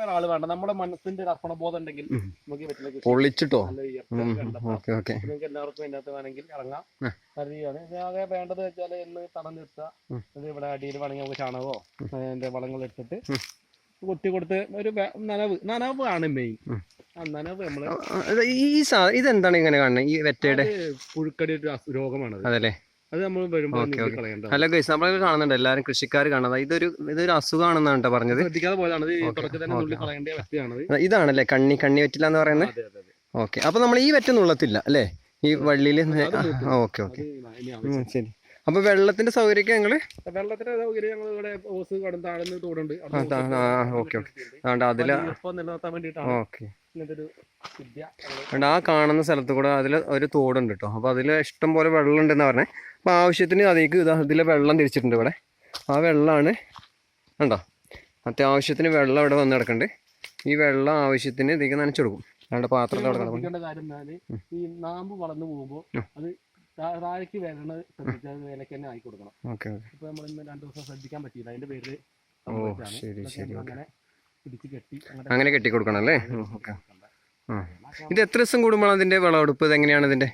വേറെ ആൾ വേണ്ട. നമ്മുടെ മനസ്സിന്റെ ഒരു അർപ്പണബോധം ഉണ്ടെങ്കിൽ നമുക്ക് കൃഷി പൊള്ളിച്ചിട്ടോ? നല്ല ഉയർച്ച. Okay okay. നിങ്ങൾക്ക് എല്ലാവർക്കും ഇതിനകത്ത് വേണമെങ്കിൽ ഇറങ്ങാം. അറിയാണ് ആകെ വേണ്ടത് വെച്ചാൽ എന്ന് തടം നിർത്തുക. ഇവിടെ അടിയിൽ വേണമെങ്കിൽ നമുക്ക് ചാണകമോ അതിന്റെ വളങ്ങൾ എടുത്തിട്ട് കൊത്തി കൊടുത്ത് ഒരു വേ- നനവ്. നനവ് ആണ് മെയിൻ ആ നനവ് നമ്മൾ ഈ സാ ഇതെന്താണ് ഇങ്ങനെ കാണുന്നത് ഈ വെറ്റയുടെ? പുഴുക്കടി ഒരു അസു- രോഗമാണത് അതല്ലേ? അത് നമ്മൾ വരുമ്പോൾ. ഹലോ ഗൈസ് നമ്മൾ കാണുന്നുണ്ട്. എല്ലാവരും കൃഷിക്കാർ കാണുന്നത്. ഇതൊരു ഇതൊരു അസുഖമാണെന്നാണ് കേട്ടോ പറഞ്ഞത്. ഇതാണല്ലേ കണ്ണി കണ്ണി വെറ്റില്ല എന്ന് പറയുന്നത് ഓക്കെ. അപ്പൊ നമ്മൾ ഈ വെറ്റ നുള്ളത്തില്ല അല്ലേ? ഈ വള്ളിയിൽ. Okay okay. ശരി. അപ്പൊ വെള്ളത്തിന്റെ സൗകര്യമൊക്കെ ഞങ്ങൾ വെള്ളത്തിന്റെ സൗകര്യം ഞങ്ങൾ ഇവിടെ ഓസ് കടന്ന് താഴ്ന്ന് തോടുണ്ട്. ഓക്കേ, അതിൽ ഓക്കെ. അതുകൊണ്ട് ആ കാണുന്ന സ്ഥലത്ത് കൂടെ അതിൽ ഒരു തോടുണ്ട് കേട്ടോ അപ്പോൾ അതിൽ ഇഷ്ടം പോലെ വെള്ളം ഉണ്ടെന്ന് പറഞ്ഞേ. അപ്പോൾ ആവശ്യത്തിന് അതേക്ക് ഇതാ ഇതിലെ വെള്ളം തിരിച്ചിട്ടുണ്ട് ഇവിടെ. ആ വെള്ളമാണ് കണ്ടോ അത്യാവശ്യത്തിന് വെള്ളം ഇവിടെ വന്ന് കിടക്കുന്നുണ്ട് ഈ വെള്ളം ആവശ്യത്തിന് ഇതിലേക്ക് നനച്ചു കൊടുക്കും. അല്ലാണ്ട് പാത്രത്തിൽ അവിടെ കിടക്കും ഈ നാമ്പ് വളർന്നു പോകുമ്പോൾ അത് താഴേക്ക് വരണത് ശ്രദ്ധിച്ചാൽ വിലക്ക് തന്നെ ആയി കൊടുക്കണം ഓക്കെ. ഇപ്പൊ നമ്മൾ ഇന്ന് രണ്ടു ദിവസം ശ്രദ്ധിക്കാൻ പറ്റിയില്ല. അതിന്റെ പേരിൽ ഓ ശരി ശരി അങ്ങനെ പിടിച്ച് കെട്ടി അങ്ങനെ കെട്ടി കൊടുക്കണം അല്ലേ? ഇത് എത്ര ദിവസം കൂടുമ്പോൾ അതിന്റെ വിളവെടുപ്പ്? ഇത് എങ്ങനെയാണ് ഇതിന്റെ